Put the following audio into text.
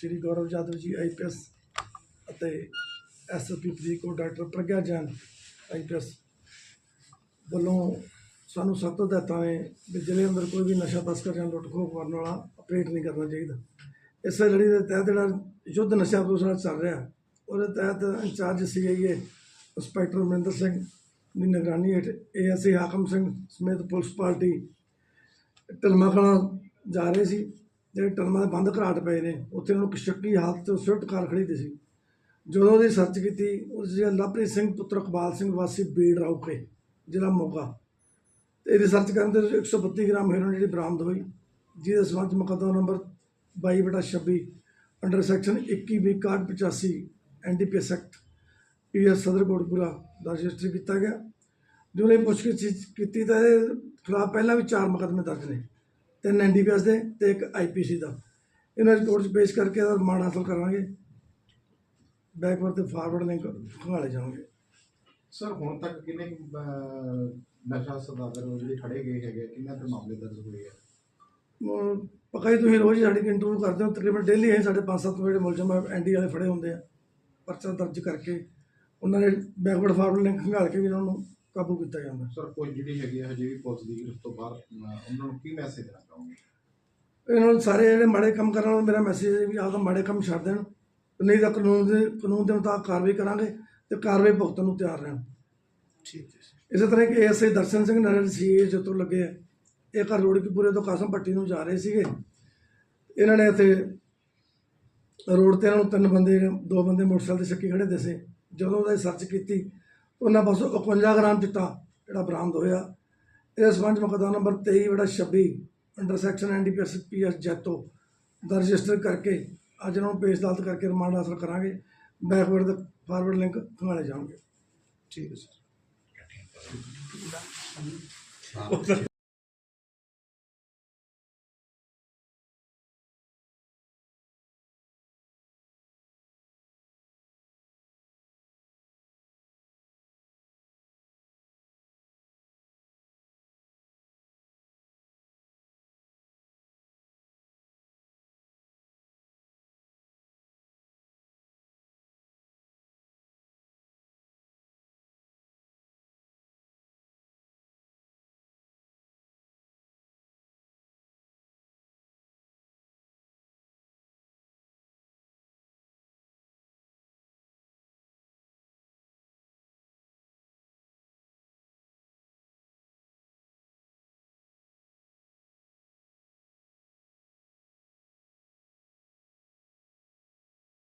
ਸ਼੍ਰੀ ਗੌਰਵ Yadav ji IPS ਅਤੇ SSP Faridkot doctor Pragya Jain IPS ਵੱਲੋਂ ਸਾਨੂੰ ਸਖਤ ਹਦਾਇਤਾਂ ਨੇ ਵੀ ਜ਼ਿਲ੍ਹੇ ਅੰਦਰ ਕੋਈ ਵੀ ਨਸ਼ਾ ਤਸਕਰ ਜਾਂ ਲੁੱਟ ਖੋਹ ਕਰਨ ਵਾਲਾ ਆਪਰੇਟ ਨਹੀਂ ਕਰਨਾ ਚਾਹੀਦਾ। ਇਸ ਲੜੀ ਦੇ ਤਹਿਤ ਜਿਹੜਾ ਯੁੱਧ ਨਸ਼ਾ ਵਿਰੋਧ ਚੱਲ ਰਿਹਾ, ਉਹਦੇ ਤਹਿਤ incharge CIA inspector Maninder Singh, ਦੀ ਨਿਗਰਾਨੀ ਹੇਠ ਏਐਸਏ ਹਾਕਮ ਸਿੰਘ ਸਮੇਤ ਪੁਲਿਸ ਪਾਰਟੀ ਟਲਮਾ ਕਲਾਂ ਜਾ ਰਹੇ ਸੀ। ਜਿਹੜੇ ਟਲਮਾ ਦੇ ਬੰਦ ਘਰਾਟ ਪਏ ਨੇ, ਉੱਥੇ ਉਹਨਾਂ ਨੂੰ ਸ਼ੱਕੀ ਹਾਲਤ ਤੇ ਸਵਿਫਟ ਕਾਰ ਖੜੀ ਦੀ ਸੀ। ਜਦੋਂ ਉਹਦੀ ਸਰਚ ਕੀਤੀ, ਉਸ ਜਿਹੜਾ ਲਵਪ੍ਰੀਤ ਸਿੰਘ ਪੁੱਤਰ ਇਕਬਾਲ ਸਿੰਘ ਵਾਸੀ ਬੀੜ ਰੌਕੇ ਜ਼ਿਲ੍ਹਾ ਮੋਗਾ। ਤੇ ਇਹਦੀ ਸਰਚ ਕਰਨ ਤੇ 132 ਗ੍ਰਾਮ ਹੈਰੋਇਨ ਜਿਹੜੀ ਬਰਾਮਦ ਹੋਈ, ਜਿਹਦੇ ਸਬੰਧ ਮੁਕੱਦਮਾ ਨੰਬਰ 22/26 ਅੰਡਰ ਸੈਕਸ਼ਨ 21 ਵੀ 85 NDPS act PS Sadar Kotpura ਦਾ ਰਜਿਸਟਰ ਕੀਤਾ ਗਿਆ। ਜਿਹਨੇ ਪੁੱਛਗਿੱਛ ਕੀਤੀ ਤਾਂ ਇਹਦੇ ਖਿਲਾਫ ਪਹਿਲਾਂ ਵੀ ਚਾਰ ਮੁਕੱਦਮੇ ਦਰਜ ਨੇ। ਤਿੰਨ ਐਨਡੀਪੀਐਸ ਦੇ ਤੇ ਇੱਕ ਆਈਪੀਸੀ ਦਾ। ਇਹਨਾਂ ਦੀ ਕੋਰਟ 'ਚ ਪੇਸ਼ ਕਰਕੇ ਇਹਦਾ ਰਿਮਾਂਡ ਹਾਸਲ ਕਰਾਂਗੇ। ਬੈਕਵਰਡ ਤੇ ਫਾਰਵਰਡ ਲਿੰਕ ਖੰਗਾਲੇ ਜਾਣਗੇ। ਸਰ ਹੁਣ ਤੱਕ ਕਿੰਨੇ ਕੁ, ਅਹ, ਨਸ਼ਾ ਸਦਾਗਰ ਜਿਹੜੇ ਫੜੇ ਗਏ ਹੈਗੇ ਕਿੰਨਾ ਤੇ ਮਾਮਲੇ ਦਰਜ ਹੋਏ ਆ? ਅਮ ਪੱਕਾ ਹੀ ਤੁਸੀਂ ਰੋਜ਼ ਹੀ ਸਾਡੀ ਇੰਟਰਵਿਊ ਕਰਦੇ ਹੋ। ਤਕਰੀਬਨ ਡੇਲੀ ਹੈ ਸਾਡੇ 5-7 ਜਿਹੜੇ ਮੁਲਜ਼ਮ ਐਨਡੀ ਵਾਲੇ ਫੜੇ ਹੁੰਦੇ ਆ ਪਰਚਾ ਦਰਜ ਕਰਕੇ। ਉਹਨਾਂ ਦੇ ਬੈਕਵਰਡ ਫਾਰਵਰਡ ਲਿੰਕ ਖੰਗਾਲ ਕੇ ਵੀ ਉਹਨਾਂ ਨੂੰ ਕਾਬੂ ਕੀਤਾ ਜਾਂਦਾ। ਸਰ ਕੋਈ ਜਿਹੜੀ ਹੈਗੀ ਆ ਹਜੇ ਵੀ ਪੁਲਿਸ ਦੀ ਗ੍ਰਿਫਤ ਤੋਂ ਬਾਹਰ ਅਹ, ਉਹਨਾਂ ਨੂੰ ਕੀ ਮੈਸੇਜ ਦੇਣਾ? ਇਹਨਾਂ ਨੂੰ ਸਾਰੇ ਜਿਹੜੇ ਮਾੜੇ ਕੰਮ ਕਰਨ ਵਾਲੇ ਮੇਰਾ ਮੈਸੇਜ ਹੈ ਵੀ ਆਪਦਾ ਮਾੜੇ ਕੰਮ ਛੱਡ ਦੇਣ। ਨਹੀਂ ਤਾਂ ਕਾਨੂੰਨ ਦੇ ਕਾਨੂੰਨ ਦੇ ਮੁਤਾਬਕ ਕਾਰਵਾਈ ਕਰਾਂਗੇ ਤੇ ਕਾਰਵਾਈ ਭੁਗਤਣ ਨੂੰ ਤਿਆਰ ਰਹਿਣ। ਠੀਕ ਹੈ ਇਸੇ ਤਰ੍ਹਾਂ ਕਿ ਐਸਆਈ ਦਰਸ਼ਨ ਸਿੰਘ ਨਰਲ ਸੀਏ ਜਦੋਂ ਲੱਗੇ ਆ। ਇਹ ਘਰ ਰੋੜਕਪੁਰੇ ਤੋਂ ਕਾਸਮ ਪੱਟੀ ਨੂੰ ਜਾ ਰਹੇ ਸੀਗੇ। ਇਹਨਾਂ ਨੇ ਇੱਥੇ ਰੋਡ ਤੇ ਇਹਨਾਂ ਨੂੰ ਤਿੰਨ ਬੰਦੇ ਦੋ ਬੰਦੇ ਮੋਟਰਸਾਈਕਲ ਤੇ ਚੱਕੀ ਖੜੇ ਦਿਸੇ ਜਦੋਂ ਉਹਦਾ ਸਰਚ ਕੀਤੀ ਉਹਨਾਂ ਪਾਸੋਂ 51 ਗ੍ਰਾਮ ਚਿੱਟਾ ਜਿਹੜਾ ਬਰਾਮਦ ਹੋਇਆ। ਇਹਦੇ ਸੰਬੰਧ ਮੁਕੱਦਮਾ ਨੰਬਰ 23 ਬੜਾ 26 under section NDPS PS Jaito ਦਾ ਰਜਿਸਟਰ ਕਰਕੇ ਅੱਜ ਇਹਨਾਂ ਨੂੰ ਪੇਸ਼ ਅਦਾਲਤ ਕਰਕੇ ਰਿਮਾਂਡ ਹਾਸਲ ਕਰਾਂਗੇ। ਬੈਕਵਰਡ ਤੇ ਫਾਰਵਰਡ ਲਿੰਕ ਖੰਗਾਲੇ ਜਾਣਗੇ। ਠੀਕ ਹੈ ਸਰ।